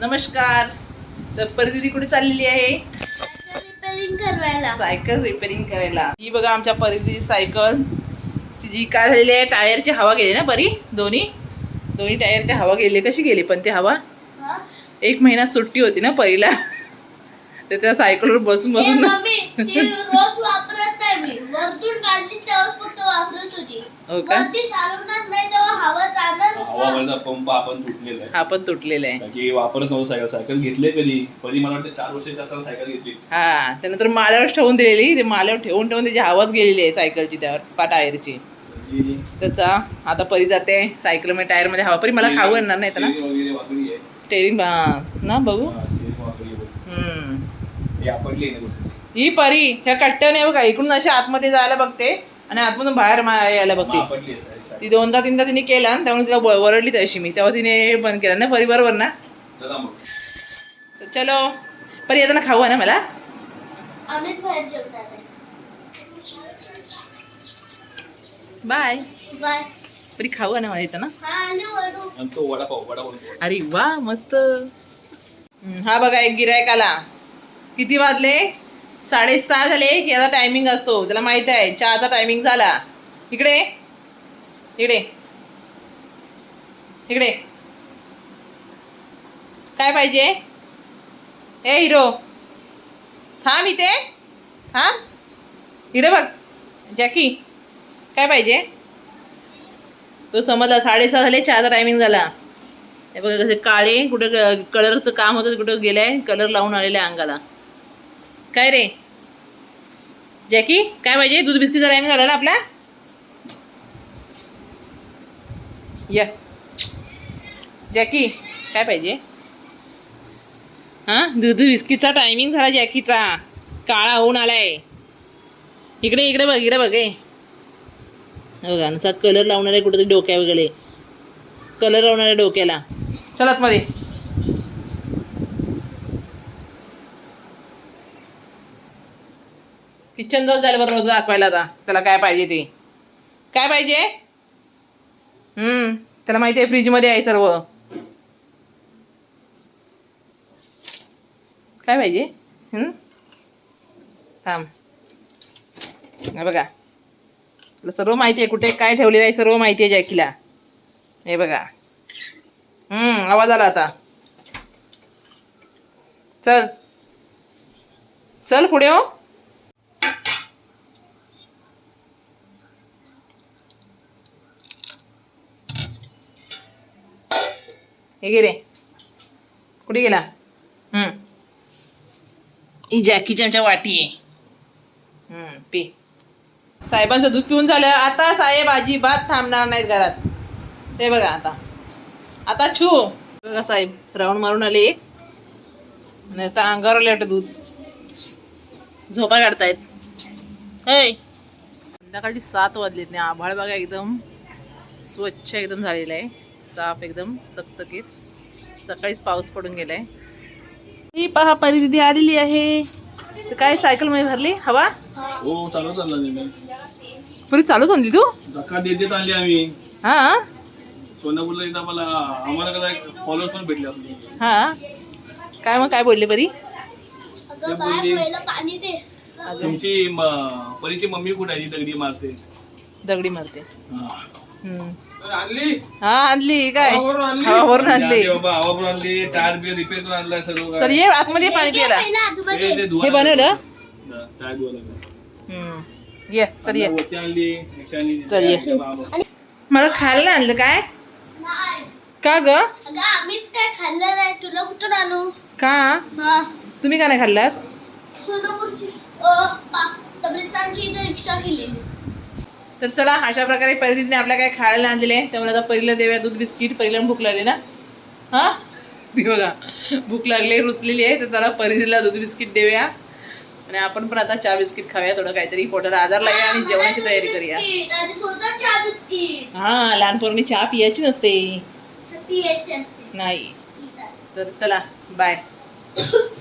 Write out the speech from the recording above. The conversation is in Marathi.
नमस्कार. तर परिदिदी कुठे चाललेली आहे? रिपेअरिंग करवायला सायकल रिपेअरिंग करायला. ही बघा आमच्या परिदिदी सायकल. तिची काय झालेली आहे? टायरची हवा गेली ना परी दोन्ही? दोन्ही टायरची हवा गेली. कशी गेली पण ती हवा? एक महिना सुट्टी होती ना परीला. तर त्या सायकलवर बसून बसून रोज वापरत नाही मी वरतून काढली तेव्हाच फक्त वापरत होती. हो का? वरती चालवणार नाही तेव्हा हवा जाणारच ना. हवामानाचा पंप आपण तुटलेला आहे. हा पण तुटलेला आहे. वापरत नव्हतं सायकल. सायकल घेतले कधी? कधी मला वाटतं चार वर्षाची असताना सायकल घेतली. हा त्यानंतर माळ्यावर ठेवून दिलेली. ते माळ्यावर ठेवून ठेवून त्याची हवाच गेलेली आहे सायकलची त्यावर पा टायरची जी- त्याचा आता परी जाते सायकलमध्ये टायरमध्ये हवा परी. मला खाऊ येणार नाही वगैरे वाकडी आहे. स्टेरिंग ना बघू? हा, वाकडी आहे. हम्म. हे आपटली आहे ना कुठे? ही परी ह्या कट्ट्याने बघा इकडून अशी आतमध्ये जायला बघते आणि आतमधून बाहेर मा- यायला बघते. ती दोनदा तीनदा तिने केला आणि त्यामुळे तिला व- वरडली तशी मी. तेव्हा तिने हे बंद केलं ना परी बरोबर ना? चला मग. तर चलो. परी येताना खाऊ आहे ना मला? आम्हीच बाहेर जेवणार आहे. बाय. बाय. परी खाऊ आहे ना मला येताना हा आणि वरू आणि तो वडापाव वडापाव अरे वा मस्त. हम्म, हा बघा एक गिरायक आला किती वाजले? साडेसहा झाले की याचा टायमिंग असतो. त्याला माहिती आहे. चहाचा टायमिंग झाला. इकडे. इकडे. इकडे. काय पाहिजे? ए हिरो. थांब इथे. हां इकडे बघ. जॅकी. काय पाहिजे? तो समजला. साडेसहा झाले चहाचा टायमिंग झाला. हे बघा कसे काळे कुठं कलरचं काम होतं कुठं कुठं आहे कलर लावून आलेलं आहे अंगाला. काय रे? जॅकी काय पाहिजे? दूध बिस्किटचा टायमिंग झाला ना आपला? या. जॅकी काय पाहिजे? हां? दूध बिस्किटचा टायमिंग झाला जॅकीचा. काळा होऊन आलाय. इकडे इकडे बघ इकडे बघ हे बघा नुसा कलर लावणार आहे कुठेतरी डोक्या वगैरे. कलर लावणार आहे डोक्याला. चलात मध्ये किचन जवळ झालं बरं रोज दाखवायला आता. त्याला काय पाहिजे ते? काय पाहिजे? हम्म त्याला माहिती आहे फ्रीजमध्ये आहे सर्व. काय पाहिजे? थांब. हे बघा. तुला सर्व माहिती आहे कुठे काय ठेवलेलं आहे सर्व माहिती आहे जॅकीला. हे बघा. हम्म आवाज आला आता. चल. चल पुढे हो. हे गे रे कुठे गेला हम्म ही जॅकीची आमच्या वाटी आहे पी साहेबांचं दूध पिऊन झालं आता साहेब अजिबात थांबणार नाहीत घरात ते बघा आता आता छू बघा साहेब राऊंड मारून आले एक आणि आता अंगावर आले वाटतं दूध झोपा काढतायत हय संध्याकाळची सात वाजलीत नाही आभाळ बघा एकदम स्वच्छ एकदम झालेलं आहे साफ एकदम चकचकीत. सकाळीच पाऊस पडून गेलाय. ही पहा परी दिदी आलेली आहे. तर काय सायकलमध्ये भरली? हवा? हो चालू चालला परी चालू आणली तू? धक्का देत देत आणली आम्ही. हा? सोनापूरला एकदा मला आम्हाला कदा फॉलोअर पण भेटले आपले. हा? काय मग काय बोलले परी? दे. तुमची म- परीची मम्मी कुठे आहे जी दगडी मारते. दगडी मारते. हा. आणली. हा काय? हवाभरून आणली. टायर रिपेअर करून सर्व काय. चल ये आतमध्ये पाणी प्यायला. हे हे बनवलं. टायर. ये चल ये. चल ये. मला खायला नाही आणलं काय? का ग? आम्हीच काय खाल्लं नाही. तुला कुठून आणू? का? हा. तुम्ही का नाही खाल्लात? सोनापूरची अ, पा- कब्रिस्तानची इथे रिक्षा केलेली तर चला अशा प्रकारे परिस्थितीने आपल्या काय खायला आणलेले आहे. त्यामुळे आता परीला देऊया दूध बिस्किट परीला पण भूक लागली ना? हा? ती बघा भूक लागली रुचलेली आहे. तर चला परिधीला दूध बिस्किट देऊया. आणि आपण पण आता चहा बिस्किट खाऊया. थोडं काहीतरी पोटाला आधार लागेल आणि जेवणाची तयारी करूया. हा लहानपणी चहा पियाची नसते. नाही. तर चला बाय